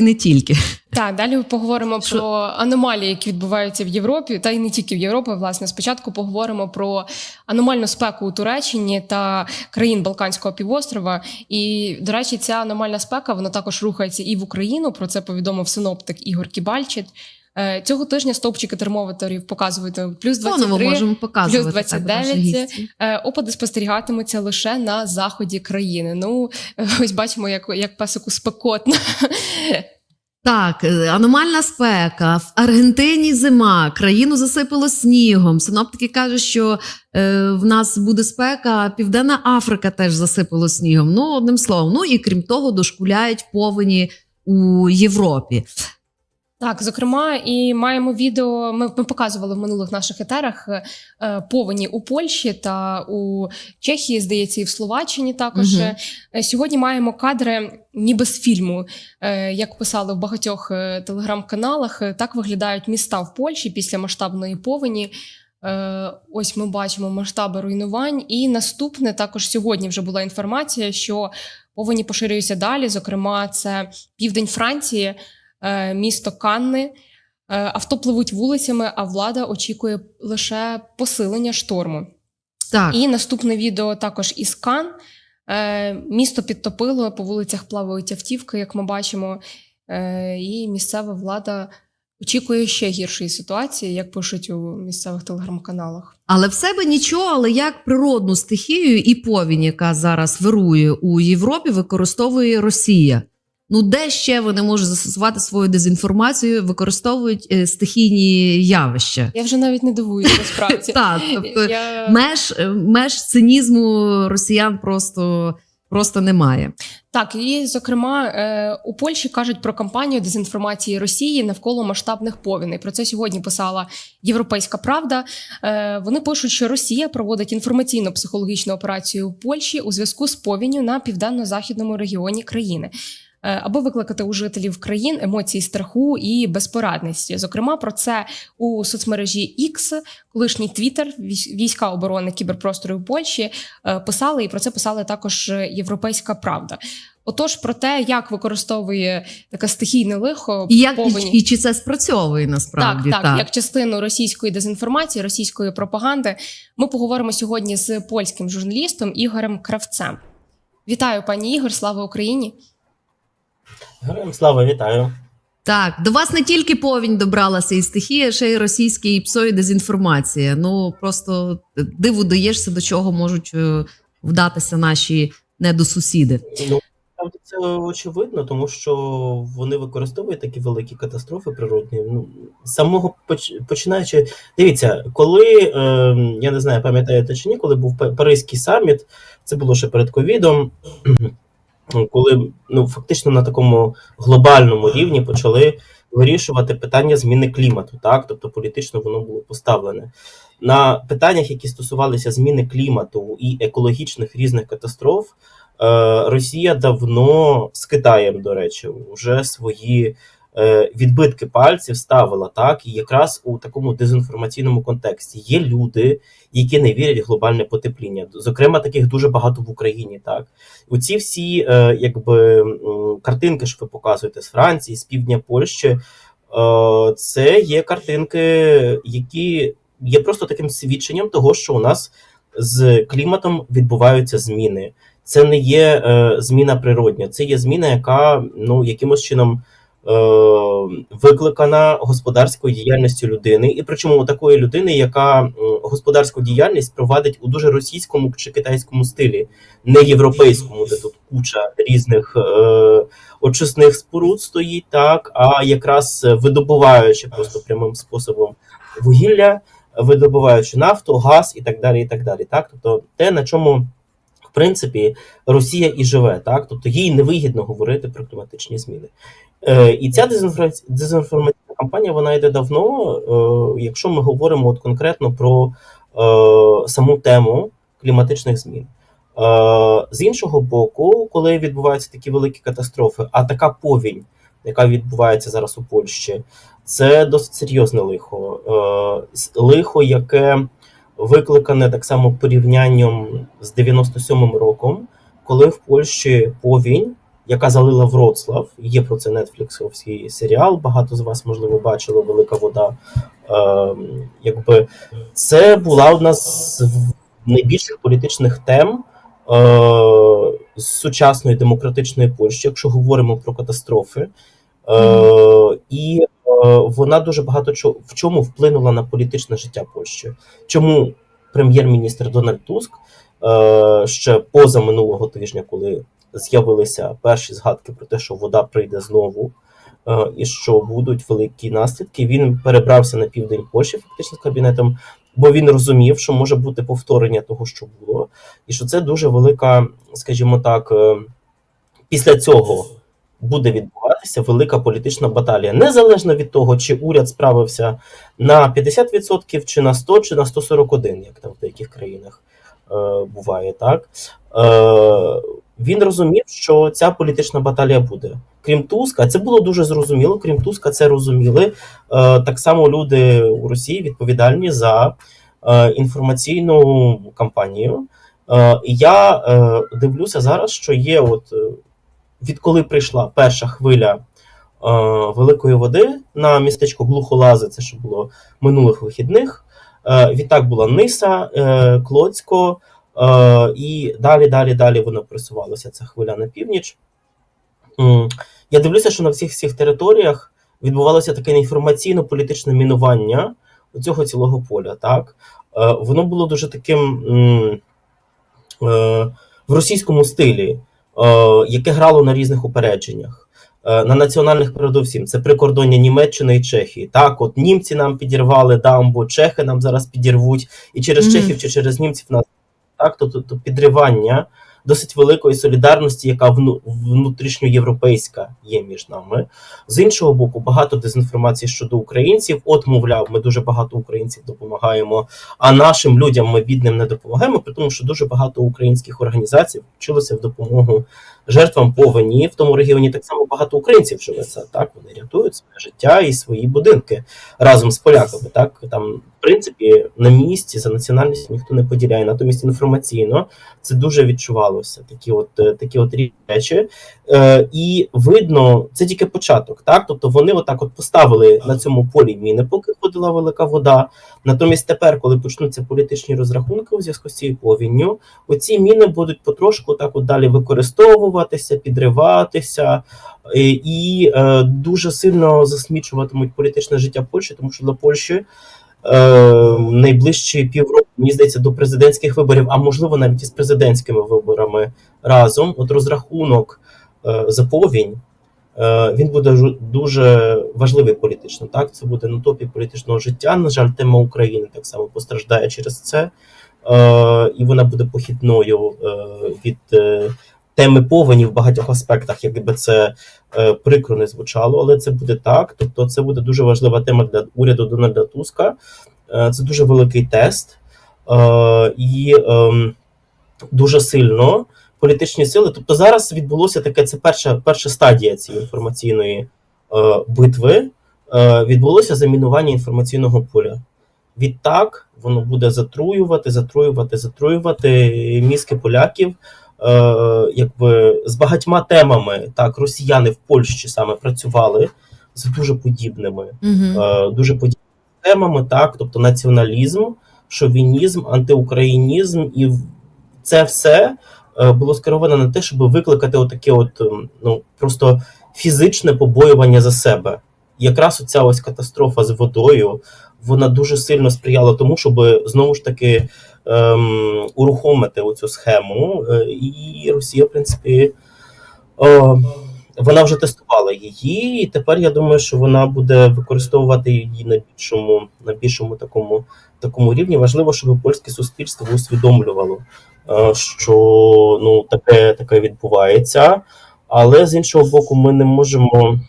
і не тільки. Так, далі поговоримо Що? про аномалії, які відбуваються в Європі, та й не тільки в Європі. Власне, спочатку поговоримо про аномальну спеку у Туреччині та країн Балканського півострова. І, до речі, ця аномальна спека вона також рухається і в Україну. Про це повідомив синоптик Ігор Кібальчит. Е, Цього тижня стовпчики термометрів показують е, плюс Знову 23, можемо показувати. плюс так, наші 29. Е, Опади спостерігатимуться лише на заході країни. Ну, ось бачимо, як, як песику спекотно. Так, аномальна спека. В Аргентині зима, країну засипало снігом. Синоптики кажуть, що е, в нас буде спека, а Південна Африка теж засипало снігом. Ну, одним словом. Ну і крім того, дошкуляють повені у Європі. Так, зокрема, і маємо відео. Ми, ми показували в минулих наших етерах е, повені у Польщі та у Чехії, здається, і в Словаччині також. Е, Сьогодні маємо кадри ніби з фільму. Е, Як писали в багатьох е, телеграм-каналах, е, так виглядають міста в Польщі після масштабної повені. Е, Ось ми бачимо масштаби руйнувань. І наступне також сьогодні вже була інформація, що повені поширюються далі. Зокрема, це південь Франції, місто Канни. Е, Авто пливуть вулицями, а влада очікує лише посилення шторму. Так, І наступне відео також із Кан. Е, Місто підтопило, по вулицях плавають автівки, як ми бачимо. Е, І місцева влада очікує ще гіршої ситуації, як пишуть у місцевих телеграм-каналах. але в себе нічого, але як природну стихію і повінь, яка зараз вирує у Європі, використовує Росія. Ну, де ще вони можуть застосувати свою дезінформацію, використовують е, стихійні явища. Я вже навіть не дивуюся насправді. Так, тобто меж, е, меж цинізму росіян просто, просто немає. Так, і зокрема е, у Польщі кажуть про кампанію дезінформації Росії навколо масштабних повіней. Про це сьогодні писала Європейська Правда. Вони пишуть, що Росія проводить інформаційно-психологічну операцію у Польщі у зв'язку з повінню на південно-західному регіоні країни. Е, Аби викликати у жителів країн емоції страху і безпорадності. Зокрема, про це у соцмережі X, колишній Твіттер, військ- війська оборони кіберпростору Польщі е, писали, і про це писала також Європейська Правда. Отож, про те, як використовує таке стихійне лихо І, як, повені. і, і чи це спрацьовує насправді? так, так, як частину російської дезінформації, російської пропаганди, ми поговоримо сьогодні з польським журналістом Ігорем Кравцем. Вітаю, пані Ігор, слава Україні! Героям слава, вітаю. Так, до вас не тільки повінь добралася і стихія, ще й російський псо і дезінформація. Ну просто диву даєшся, до чого можуть е, вдатися наші недосусіди. Ну, правда, це очевидно, тому що вони використовують такі великі катастрофи природні. Ну, самого починаючи. Дивіться, коли е, я не знаю, пам'ятаєте чи ні, коли був Паризький саміт, це було ще перед ковідом. Коли ну фактично на такому глобальному рівні почали вирішувати питання зміни клімату, так тобто політично воно було поставлене на питаннях, які стосувалися зміни клімату і екологічних різних катастроф. е, Росія давно з Китаєм, до речі, вже свої відбитки пальців ставила так, і якраз у такому дезінформаційному контексті є люди, які не вірять в глобальне потепління. Зокрема, таких дуже багато в Україні. Так, оці всі е, якби картинки, що ви показуєте з Франції, з півдня Польщі. е, Це є картинки, які є просто таким свідченням того, що у нас з кліматом відбуваються зміни. Це не є е, зміна природня, це є зміна, яка ну якимось чином е, викликана господарською діяльністю людини, і причому такої людини, яка господарську діяльність провадить у дуже російському чи китайському стилі, не європейському, де тут куча різних е, очисних споруд стоїть, так а якраз видобуваючи просто прямим способом вугілля видобуваючи нафту, газ і так далі. і так далі. Так? Тобто те, на чому принципі Росія і живе, так? тобто їй невигідно говорити про кліматичні зміни. Е, і ця дезінформаційна кампанія вона йде давно. Е, якщо ми говоримо от конкретно про е, саму тему кліматичних змін. Е, з іншого боку, коли відбуваються такі великі катастрофи, а така повінь, яка відбувається зараз у Польщі, це досить серйозне лихо. Е, лихо, яке викликане так само порівнянням з 97-м роком, коли в Польщі повінь, яка залила Вроцлав. Є про це нетфліксовський серіал. Багато з вас, можливо, бачили Велика вода. Е, якби це була одна з найбільших політичних тем е, з сучасної демократичної Польщі, якщо говоримо про катастрофи. Е, і е, вона дуже багато в чому вплинула на політичне життя Польщі. Чому прем'єр-міністр Дональд Туск е, ще поза минулого тижня, коли з'явилися перші згадки про те, що вода прийде знову, е, і що будуть великі наслідки, він перебрався на південь Польщі, фактично з кабінетом, бо він розумів, що може бути повторення того, що було, і що це дуже велика, скажімо так, е, після цього буде відбуватися велика політична баталія, незалежно від того, чи уряд справився на 50% чи на 100, чи на 141, як там в деяких країнах е, буває, так е, він розумів, що ця політична баталія буде. Крім Туска, це було дуже зрозуміло. Крім Туска, це розуміли е, так само люди у Росії відповідальні за е, інформаційну кампанію. Е, і я е, дивлюся зараз, що є от. Е, відколи прийшла перша хвиля е, великої води на містечко Глухолази, це ще було минулих вихідних. Е, відтак була Ниса, е, Клоцько, е, і далі, далі, далі воно просувалося ця хвиля на північ. М, Я дивлюся, що на всіх всіх територіях відбувалося таке інформаційно-політичне мінування цього цілого поля. Так? Е, воно було дуже таким е, в російському стилі е, яке грало на різних упередженнях. Е, На національних передовсім це прикордоння Німеччини і Чехії. Так, от німці нам підірвали дамбу, чехи нам зараз підірвуть, і через Мгм. чехів чи через німців нас так, то, то, то підривання досить великої солідарності, яка вну, внутрішньоєвропейська є між нами. З іншого боку, багато дезінформації щодо українців. От, мовляв, ми дуже багато українців допомагаємо, а нашим людям ми бідним не допомагаємо, при тому, що дуже багато українських організацій вчилися в допомогу жертвам повені. В тому регіоні так само багато українців живеться. Так вони рятують своє життя і свої будинки разом з поляками. Так там, в принципі, на місці за національністю ніхто не поділяє. Натомість інформаційно це дуже відчувалося. Такі, от е, такі от речі. Е, і видно, це тільки початок. Так, тобто вони отак от поставили на цьому полі міни, поки ходила велика вода. Натомість тепер, коли почнуться політичні розрахунки у зв'язку з цією повінню, оці міни будуть потрошку так от далі використовуватися, підриватися і, і е, дуже сильно засмічуватимуть політичне життя Польщі, тому що для Польщі. Е, найближчі півроку, мені здається, до президентських виборів, а можливо навіть із президентськими виборами разом. От розрахунок е, за повінь, е, він буде дуже важливий політично. Так, це буде на топі політичного життя. На жаль, тема України так само постраждає через це, е, і вона буде похідною е, від е, теми повені в багатьох аспектах, якби це е, прикро не звучало, але це буде так. Тобто, це буде дуже важлива тема для уряду Дональда Туска. Е, це дуже великий тест, е, і ем, дуже сильно політичні сили. Тобто зараз відбулося таке, це перша, перша стадія цієї інформаційної е, битви. Е, відбулося замінування інформаційного поля. Відтак воно буде затруювати, затруювати, затруювати мізки поляків. Е, якби з багатьма темами так росіяни в Польщі саме працювали з дуже подібними Угу. дуже подібними темами, так, тобто націоналізм, шовінізм, антиукраїнізм, і це все е, було скеровано на те, щоб викликати отаке, от ем, ну просто фізичне побоювання за себе. Якраз оця ось катастрофа з водою, вона дуже сильно сприяла тому, щоб знову ж таки ем, урухомити оцю схему. Е, і Росія, в принципі, е, вона вже тестувала її, і тепер я думаю, що вона буде використовувати її на більшому, на більшому такому, такому рівні. Важливо, щоб польське суспільство усвідомлювало, е, що ну таке, таке відбувається. Але з іншого боку, ми не можемо,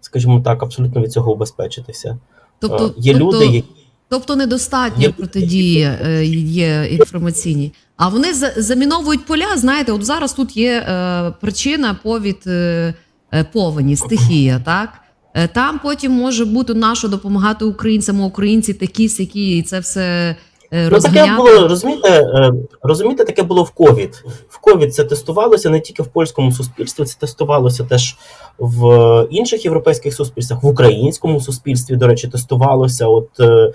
скажімо так, абсолютно від цього убезпечитися. Тобто, Е, Є тобто, люди, які тобто недостатньо протидії е, є інформаційні. А вони за- заміновують поля. Знаєте, от зараз тут є е, причина повід е, е, повені, стихія, так? Е, Там потім може бути нащо допомагати українцям, українці такі сякі, і це все е, Ну, таке було, розумієте, е, розумієте, таке було в ковід. В ковід це тестувалося не тільки в польському суспільстві, це тестувалося теж в інших європейських суспільствах, в українському суспільстві, до речі, тестувалося. От е,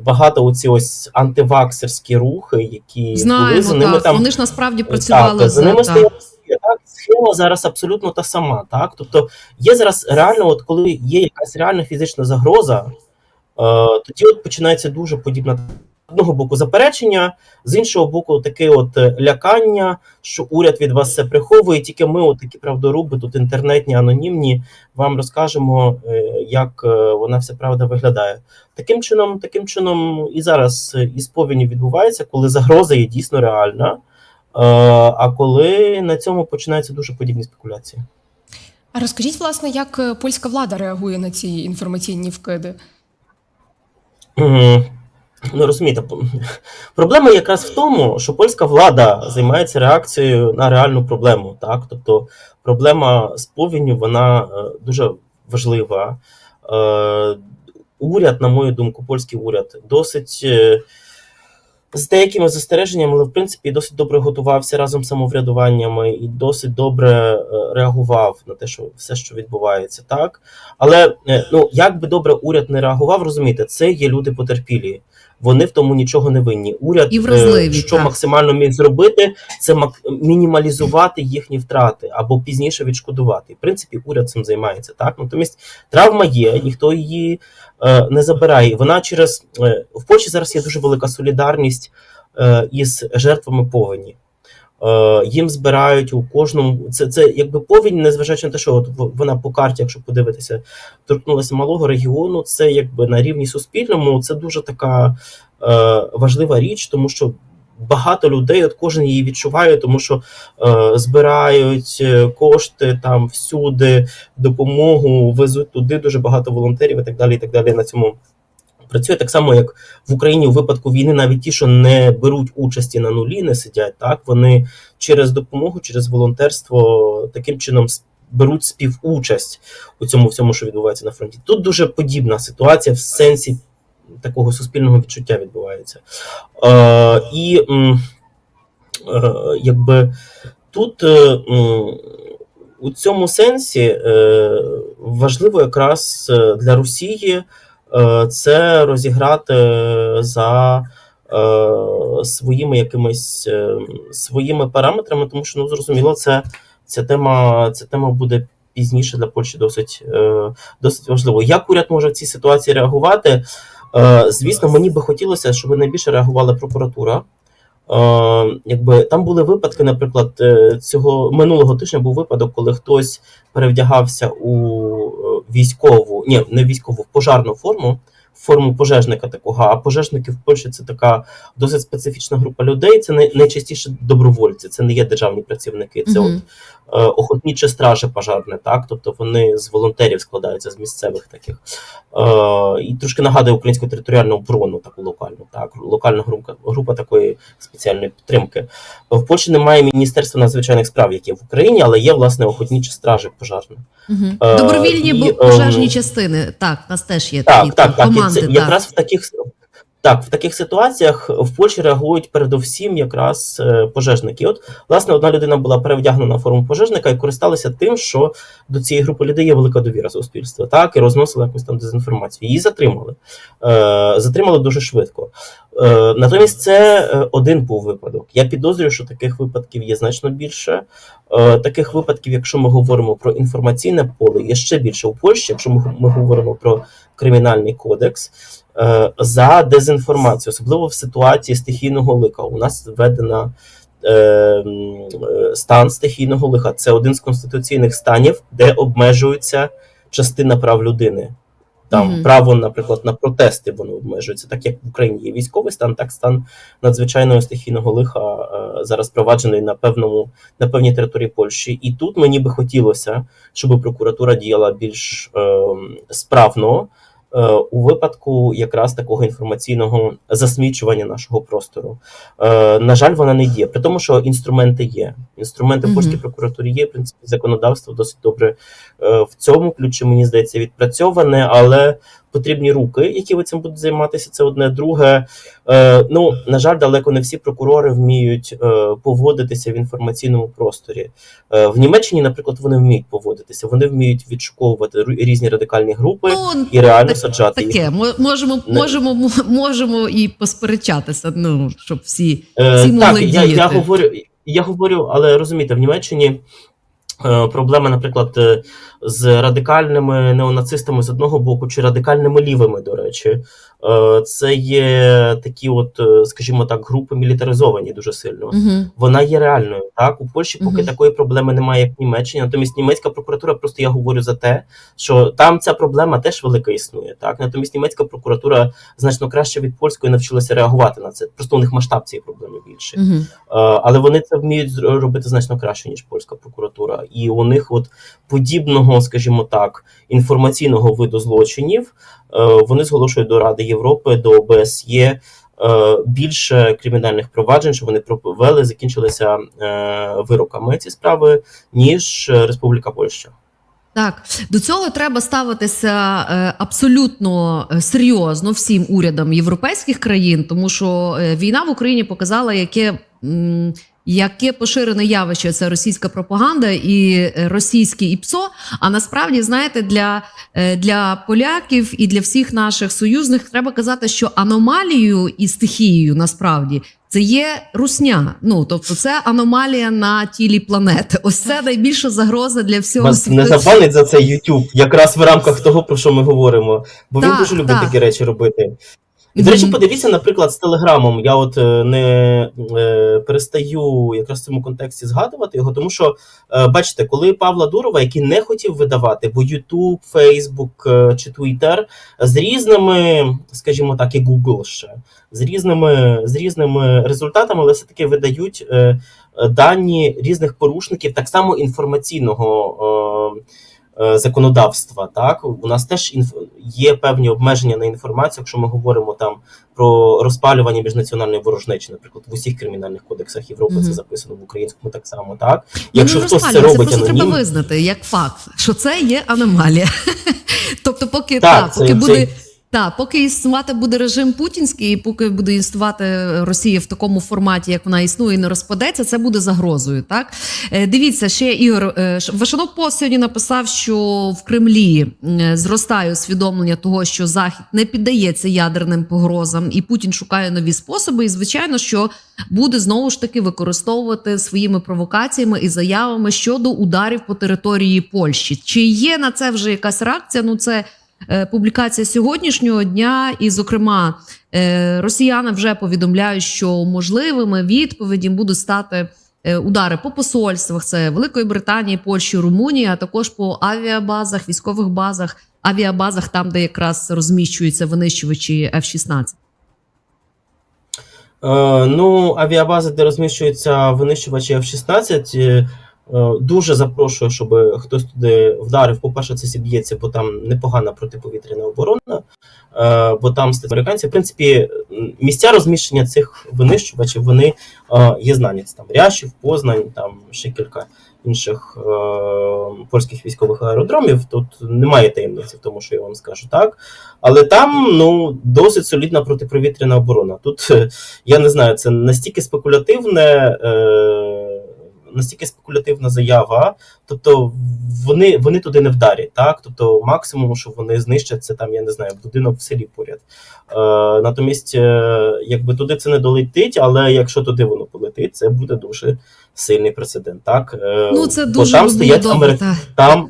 багато оці ось антиваксерські рухи, які були за ними так. там. Вони ж насправді працювали Так, за ними так. так, схема зараз абсолютно та сама. Так? Тобто є зараз реально, от коли є якась реальна фізична загроза, е, тоді от починається дуже подібна. Одного боку заперечення, з іншого боку, таке от е, лякання, що уряд від вас все приховує. Тільки ми, от такі правдоруби, тут інтернетні, анонімні, вам розкажемо, е, як е, вона вся правда виглядає. Таким чином, таким чином, і зараз із повінню відбувається, коли загроза є дійсно реальна. А коли на цьому починаються дуже подібні спекуляції. А розкажіть, власне, як польська влада реагує на ці інформаційні вкиди? Ну розумієте, проблема якраз в тому, що польська влада займається реакцією на реальну проблему. Так? Тобто проблема з повінню вона е, дуже важлива. Е, Уряд, на мою думку, польський уряд досить. е, З деякими застереженнями, але в принципі досить добре готувався разом з самоврядуваннями і досить добре реагував на те, що все, що відбувається, так. Але ну як би добре уряд не реагував, розумієте, це є люди потерпілі. Вони в тому нічого не винні. Уряд І вразливі, е, що так. максимально міг зробити, це мінімалізувати їхні втрати або пізніше відшкодувати. В принципі, уряд цим займається. Так натомість травма є, ніхто її е, не забирає. Вона через е, в Польщі зараз є дуже велика солідарність е, із жертвами повені. Е, їм збирають у кожному це, це якби повінь, незважаючи на те, що от вона по карті, якщо подивитися, торкнулася малого регіону. Це якби на рівні суспільному. Це дуже така е, важлива річ, тому що багато людей, от кожен її відчуває, тому що е, збирають е, кошти там всюди, допомогу везуть туди. Дуже багато волонтерів і так далі. І так далі на цьому. Працює так само, як в Україні у випадку війни, навіть ті, що не беруть участі на нулі, не сидять. Так вони через допомогу, через волонтерство таким чином беруть співучасть у цьому всьому, що відбувається на фронті. Тут дуже подібна ситуація в сенсі такого суспільного відчуття відбувається. Е, і е, якби тут е, у цьому сенсі е, важливо якраз е, для Росії це розіграти за е, своїми якимись е, своїми параметрами, тому що ну зрозуміло, це ця тема, ця тема буде пізніше для Польщі досить, е, досить важливо. Як уряд може в цій ситуації реагувати? Е, Звісно, мені би хотілося, щоб найбільше реагувала прокуратура. Е, якби там були випадки, наприклад, е, цього минулого тижня був випадок, коли хтось перевдягався у е, військову, ні, не військову, пожарну форму, форму пожежника такого. А пожежники в Польщі це така досить специфічна група людей. Це най- найчастіше добровольці, це не є державні працівники. Це Мгм. от е, охотніче стражі пожарне, так тобто вони з волонтерів складаються з місцевих таких. Е, і трошки нагадує українську територіальну оборону, таку локальну, так локальна група, група такої спеціальної підтримки. В Польщі немає міністерства надзвичайних справ, яке в Україні, але є власне охотнічі стражі Е, Добровільні і, ем, пожежні частини. Так, у нас теж є такі Так, так, так. І команди. це так. якраз в таких так, в таких ситуаціях в Польщі реагують передовсім якраз е, пожежники. От, власне, одна людина була перевдягнена на форму пожежника і користалася тим, що до цієї групи людей є велика довіра суспільства, так, і розносила якусь там дезінформацію. Її затримали. Е, затримали дуже швидко. Е, натомість це е, один був випадок. Я підозрюю, що таких випадків є значно більше. Е, таких випадків, якщо ми говоримо про інформаційне поле, є ще більше у Польщі, якщо ми, ми говоримо про кримінальний кодекс за дезінформацію, особливо в ситуації стихійного лика. У нас введена е, е, стан стихійного лиха. Це один з конституційних станів, де обмежується частина прав людини. Там Мгм. право, наприклад, на протести воно обмежується, так як в Україні є військовий стан, так стан надзвичайного стихійного лиха е, зараз проваджений на певному на певній території Польщі. І тут мені би хотілося, щоб прокуратура діяла більш е, справно е, у випадку якраз такого інформаційного засмічування нашого простору. Е, На жаль, вона не є. При тому, що інструменти є. Інструменти в польській прокуратурі є. В принципі, законодавство досить добре е, в цьому ключі, мені здається, відпрацьоване, але потрібні руки, які ви цим будуть займатися. Це одне. Друге, е, ну на жаль, далеко не всі прокурори вміють е, поводитися в інформаційному просторі. Е, В Німеччині, наприклад, вони вміють поводитися, вони вміють відшуковувати різні радикальні групи Ну, і реально так- саджати їх. таке, мо- можемо, Не- можемо, можемо і посперечатися, ну, щоб всі. Е, Всі так, могли я, я говорю, я говорю, але розумієте, в Німеччині е, проблема, наприклад, е, з радикальними неонацистами з одного боку, чи радикальними лівими, до речі, це є такі, от, е, скажімо так, групи мілітаризовані дуже сильно. Угу. Вона є реальною. Так, у Польщі поки такої проблеми немає, як в Німеччині. Натомість німецька прокуратура, просто я говорю за те, що там ця проблема теж велика існує. Так, натомість німецька прокуратура значно краще від польської навчилася реагувати на це. Просто у них масштаб цієї проблеми більший. Угу. Е, але вони це вміють робити значно краще, ніж польська прокуратура. І у них, от подібного, скажімо так, інформаційного виду злочинів, е, вони зголошують до Ради Європи, до ОБСЄ. е, Більше кримінальних проваджень, що вони провели, закінчилися е, вироками ці справи, ніж е, Республіка Польща. Так, до цього треба ставитися е, абсолютно е, серйозно всім урядам європейських країн, тому що е, війна в Україні показала, яке. Яке поширене явище це російська пропаганда і е, російський ІПСО. А насправді, знаєте, для, е, для поляків і для всіх наших союзних треба казати, що аномалією і стихією насправді це є русня. Ну тобто, це аномалія на тілі планети. Ось це найбільша загроза для всього Вас світу. не забанить за це YouTube, якраз в рамках того, про що ми говоримо. Бо він дуже любить так. такі речі робити. І, до речі, подивіться, наприклад, з Телеграмом. Я от е, не е, перестаю якраз в цьому контексті згадувати його, тому що е, бачите, коли Павла Дурова, який не хотів видавати, бо YouTube, Facebook е, чи Twitter з різними, скажімо так, і Google ще з різними, з різними результатами, але все-таки видають е, е, дані різних порушників, так само інформаційного. Е, Законодавства, так у нас теж інф... є певні обмеження на інформацію, якщо ми говоримо там про розпалювання міжнаціональної ворожнечі, наприклад, в усіх кримінальних кодексах Європи Мгм. це записано в українському так само. Так, Ну, якщо хтось це робить, це просто треба визнати як факт, що це є аномалія. тобто, поки Так, та, це- поки це- буде. Так, поки існувати буде режим путінський, і поки буде існувати Росія в такому форматі, як вона існує, і не розпадеться, це буде загрозою. Так Е, дивіться, ще Ігор е, Вашанов Пост сьогодні написав, що в Кремлі е, зростає усвідомлення того, що Захід не піддається ядерним погрозам, і Путін шукає нові способи. І звичайно, що буде знову ж таки використовувати своїми провокаціями і заявами щодо ударів по території Польщі. Чи є на це вже якась реакція? Ну це публікація сьогоднішнього дня, і, зокрема, е, росіяни вже повідомляють, що можливими відповіді будуть стати. е, Удари по посольствах це Великої Британії, Польщі, Румунії, а також по авіабазах, військових базах, авіабазах, там, де якраз розміщуються винищувачі F-16. Е, ну, авіабази, де розміщуються винищувачі F-16, е, е, дуже запрошую, щоб хтось туди вдарив. По-перше, це зіб'ється, бо там непогана протиповітряна оборона, е, бо там американці. В принципі, місця розміщення цих винищувачів вони е, є знані. Це там Рящів, Познань, там ще кілька інших е, польських військових аеродромів. Тут немає таємниці в тому, що я вам скажу так. Але там ну досить солідна протиповітряна оборона. Тут е, я не знаю, це настільки спекулятивне, е, настільки спекулятивна заява. Тобто вони, вони туди не вдарять, так? Тобто, максимум, що вони знищать, це там, я не знаю, будинок в селі поряд. Е, натомість, е, якби туди це не долетить, але якщо туди воно полетить, це буде дуже сильний прецедент. Так? Е, Ну це бо дуже там стоять добре. так. Там,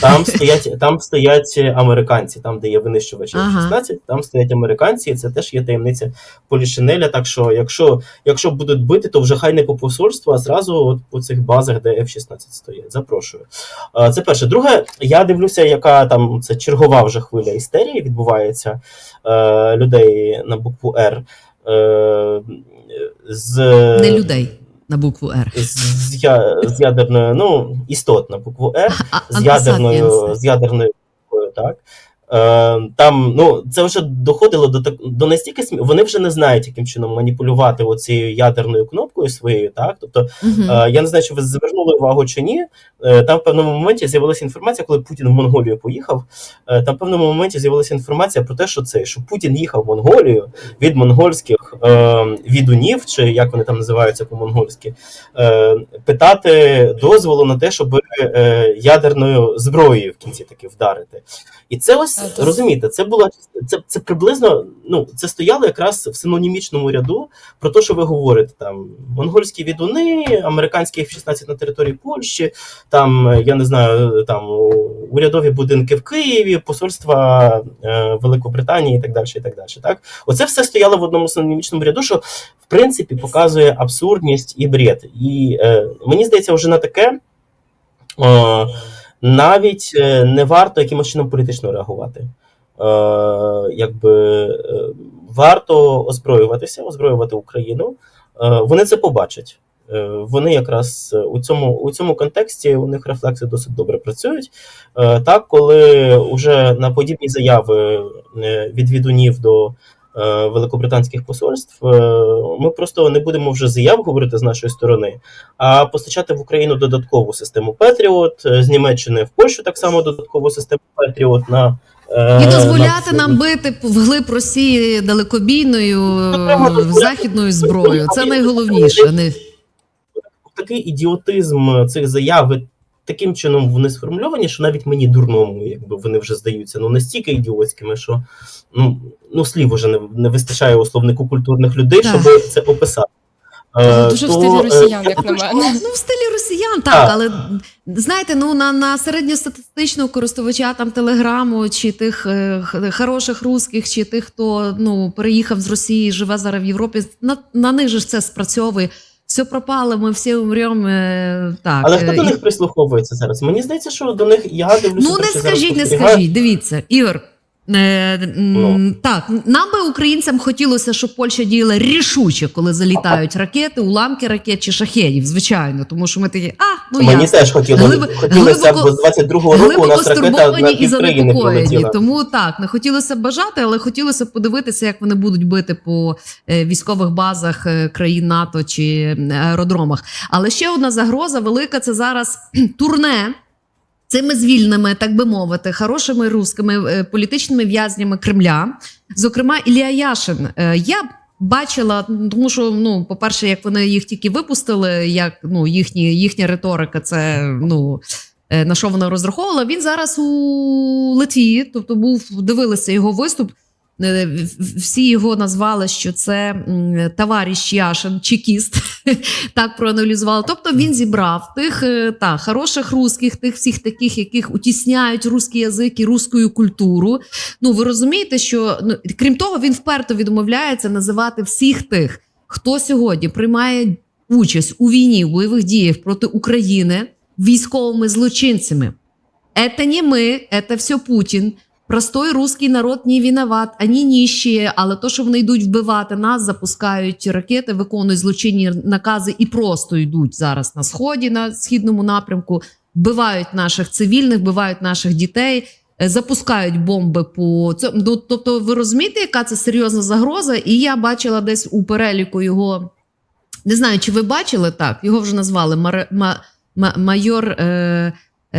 там, стоять, там стоять американці, там, де є винищувачі Ага. F-16, там стоять американці, і це теж є таємниця Полішинеля. Так що, якщо, якщо будуть бити, то вже хай не по посольству, а зразу от по цих базах, де F-16 стоять. Запрошую. Е, Це перше. Друге, я дивлюся, яка там це чергова вже хвиля істерії відбувається е, людей на букву Р. З, Не людей на букву Р. з, я- з ядерною, ну, істот на букву Р А, з ядерною, з ядерною так. Е, там, ну, це вже доходило до так до настільки смі... Вони вже не знають, яким чином маніпулювати оцією ядерною кнопкою своєю, так? Тобто. Е, Я не знаю, чи ви звернули увагу чи ні. Е, Там в певному моменті з'явилася інформація, коли Путін в Монголію поїхав. е, Там в певному моменті з'явилася інформація про те, що це що Путін їхав в Монголію від монгольських е, відунів, чи як вони там називаються по-монгольськи, е, питати дозволу на те, щоб е, ядерною зброєю в кінці таки вдарити. І це ось розумієте, це було це, це приблизно. Ну це стояло якраз в синонімічному ряду про те, що ви говорите, там монгольські відуни, американські F-16 на території Польщі, там я не знаю, там урядові будинки в Києві, посольства е, Великобританії і так далі. І так далі. Так, оце все стояло в одному синонімічному ряду, що в принципі показує абсурдність і бред. І е, мені здається, вже на таке. Е, навіть е, не варто якимось чином політично реагувати. Е, якби е, варто озброюватися, озброювати Україну. Вони це побачать. Вони якраз у цьому, у цьому контексті у них рефлекси досить добре працюють. Так, коли вже на подібні заяви від відунів до великобританських посольств, е, ми просто не будемо вже заяв говорити з нашої сторони, а постачати в Україну додаткову систему Петріот, е, з Німеччини в Польщу так само додаткову систему Петріот на е, І дозволяти на- нам бити вглиб Росії далекобійною е, західною зброєю. Це найголовніше. Не такий ідіотизм цих заяв. Таким чином вони сформульовані, що навіть мені дурному, якби вони вже здаються, ну настільки ідіотськими, що ну, ну слів уже не, не вистачає у словнику культурних людей, Так. щоб це описати. Е, Дуже в стилі е, росіян, як на мене. Ну, в стилі росіян, так, Так. але знаєте, ну на, на середньостатистичного користувача там телеграму, чи тих е, хороших русських, чи тих, хто ну переїхав з Росії, живе зараз в Європі. На, на них же ж це спрацьовує. Все пропало, ми всі умремо. Е, так, Але хто до них прислуховується зараз? Мені здається, що до них я дивлюся. Ну, не скажіть, не скажіть. Дивіться, Ігор. Е, Ну. Так, нам би українцям хотілося, щоб Польща діяла рішуче, коли залітають ракети, уламки ракет чи шахедів, звичайно, тому що ми такі, а ну Мені ясно. теж хотілося, Глибоко- хотілося б з 22-го року у нас ракета на і занепокоєні. Тому так, не хотілося б бажати, але хотілося б подивитися, як вони будуть бити по е, військових базах е, країн НАТО чи аеродромах. Але ще одна загроза велика це зараз турне. Цими звільними, так би мовити, хорошими русскими е, політичними в'язнями Кремля, зокрема Ілія Яшин. Е, Я бачила, тому що ну, по-перше, як вони їх тільки випустили, як ну їхні, їхня риторика, це ну. е, На що вона розраховувала? Він зараз у Литві, тобто був дивилися його виступ. Е, Всі його назвали, що це товариш Яшин, чекіст, так проаналізували. Тобто він зібрав тих е, та, хороших русських, тих всіх таких, яких утісняють русський язик і русську культуру. Ну ви розумієте, що ну, крім того, він вперто відмовляється називати всіх тих, хто сьогодні приймає участь у війні, в бойових діях проти України військовими злочинцями. Это не ми, это все Путін. Простой русский народ не виноват, ані ніщі, але то, що вони йдуть вбивати нас, запускають ракети, виконують злочинні накази і просто йдуть зараз на сході, на східному напрямку, вбивають наших цивільних, вбивають наших дітей, е, запускають бомби по цьому. Ну, тобто, ви розумієте, яка це серйозна загроза? І я бачила десь у переліку його. Не знаю, чи ви бачили так? Його вже назвали маре- ма- ма- майор е,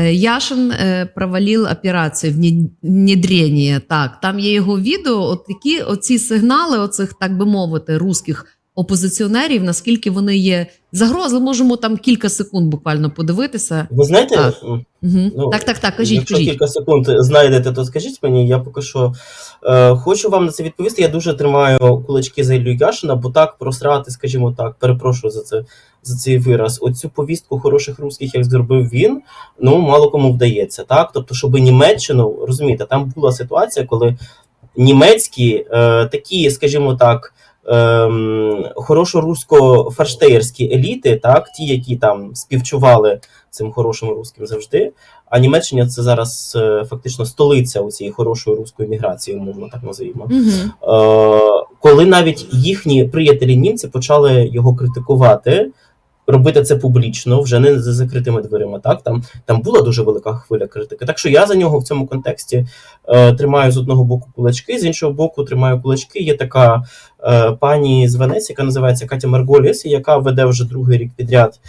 Яшин е, провалив операцію внедрення. Так, там є його відео. От такі оці сигнали, оцих, так би мовити, русських опозиціонерів, наскільки вони є загрозли. Можемо там кілька секунд буквально подивитися. Ви знаєте, Так. Угу. Ну, так, так, так, кажіть, Якщо кажіть. кілька секунд знайдете, то скажіть мені, я поки що е, хочу вам на це відповісти. Я дуже тримаю кулачки за Іллю Яшина, бо так просрати, скажімо так, перепрошую за це за цей вираз. Оцю повістку хороших русських, як зробив він, ну мало кому вдається. Так, тобто, щоб Німеччину розумієте, там була ситуація, коли німецькі е, такі, скажімо так. Ем, хорошо русько-ферштеєрські еліти, так, ті, які там співчували цим хорошим русським завжди. А Німеччина це зараз е, фактично столиця у цієї хорошої руської міграції, умовно так називаємо. Угу. Е, коли навіть їхні приятелі німці почали його критикувати, робити це публічно, вже не за закритими дверима. Так там, там була дуже велика хвиля критики. Так що я за нього в цьому контексті е, тримаю з одного боку кулачки, з іншого боку, тримаю кулачки. Є така е, пані з Венеції, яка називається Катя Марголіс, яка веде вже другий рік підряд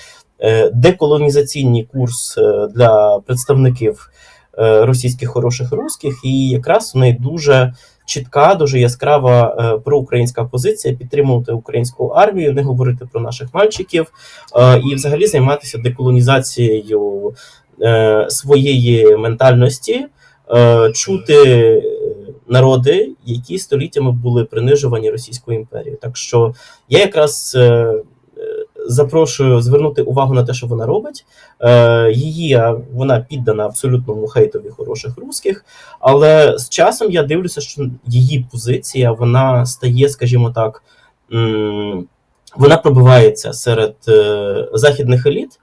е, деколонізаційний курс е, для представників е, російських хороших русських, і якраз у неї дуже чітка, дуже яскрава е, проукраїнська позиція підтримувати українську армію, не говорити про наших мальчиків е, і взагалі займатися деколонізацією е, своєї ментальності, е, чути народи, які століттями були принижувані Російською імперією. Так що я якраз е, запрошую звернути увагу на те, що вона робить. Е, Її вона піддана абсолютному хейтові хороших русських, але з часом я дивлюся, що її позиція вона стає, скажімо так, вона пробивається серед е, західних еліт.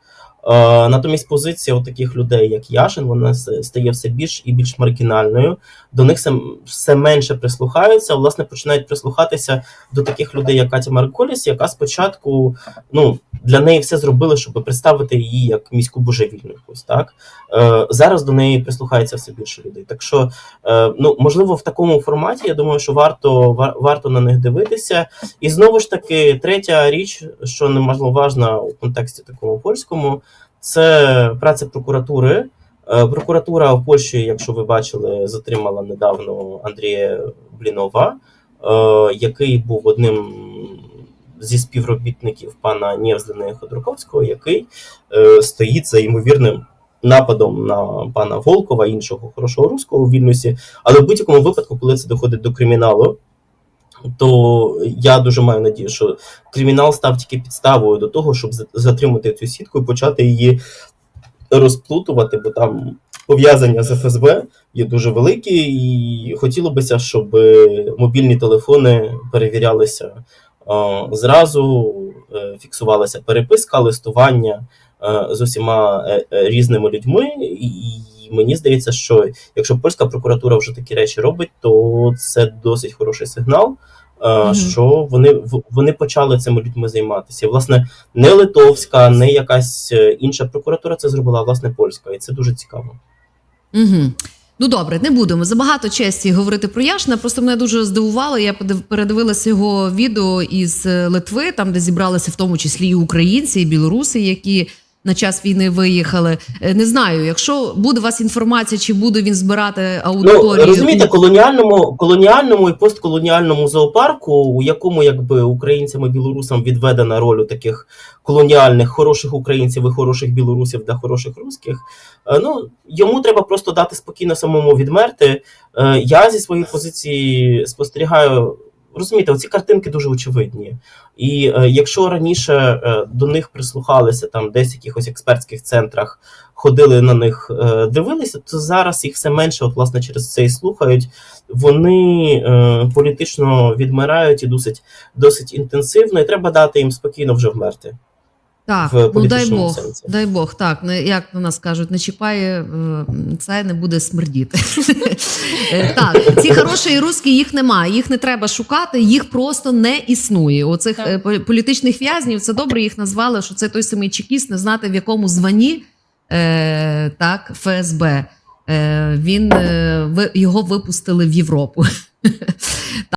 Е, Натомість позиція от таких людей, як Яшин, вона стає все більш і більш маргінальною. До них все, менше прислухаються. Власне, починають прислухатися до таких людей, як Катя Марколіс, яка спочатку ну, для неї все зробили, щоб представити її як міську божевільну. якусь, Так? Е, зараз до неї прислухається все більше людей. Так що, е, ну, можливо, в такому форматі я думаю, що варто, варто на них дивитися. І знову ж таки, третя річ, що немаловажна у контексті такому польському, це праця прокуратури. Е, Прокуратура в Польщі, якщо ви бачили, затримала недавно Андрія Блінова, е, який був одним зі співробітників пана Нєвздена Ходорковського, який е, стоїть за ймовірним нападом на пана Волкова, іншого хорошого руського у Вільнюсі. Але в будь-якому випадку, коли це доходить до криміналу, то я дуже маю надію, що кримінал став тільки підставою до того, щоб за- затримати цю сітку і почати її розплутувати, бо там пов'язання з ФСБ є дуже великі, і хотілося б, щоб мобільні телефони перевірялися зразу, е, фіксувалася переписка, листування е, з усіма е, різними людьми. І мені здається, що якщо польська прокуратура вже такі речі робить, то це досить хороший сигнал. е, Мгм. Що вони вони почали цими людьми займатися. І, власне, не литовська, не якась е, інша прокуратура це зробила, а власне польська, і це дуже цікаво. Угу. Ну добре, не будемо забагато честі говорити про Яшина. Просто мене дуже здивувало. Я передивилася його відео із е, Литви, там де зібралися в тому числі і українці, і білоруси, які на час війни виїхали. Е, Не знаю, якщо буде у вас інформація, чи буде він збирати Ну аудиторію. розумієте, колоніальному, колоніальному і постколоніальному зоопарку, у якому якби українцям і білорусам відведена роль у таких колоніальних хороших українців і хороших білорусів та хороших русських, е, ну йому треба просто дати спокійно самому відмерти. Е, Я зі своєї позиції спостерігаю. Розумієте, оці картинки дуже очевидні. І е, якщо раніше е, до них прислухалися там десь в якихось експертських центрах, ходили на них, е, дивилися, то зараз їх все менше, от власне через це і слухають. Вони е, політично відмирають і досить досить інтенсивно, і треба дати їм спокійно вже вмерти. Так, в ну дай Бог, сенсі. дай Бог, так не як у нас кажуть, не чіпає е, це, не буде смердіти. Е, так, ці хороші і русські їх немає, їх не треба шукати, їх просто не існує. Оцих Так. е, політичних в'язнів це добре їх назвали, що це той самий чекіст, не знати в якому званні е, так, ФСБ. Е, він е, його випустили в Європу.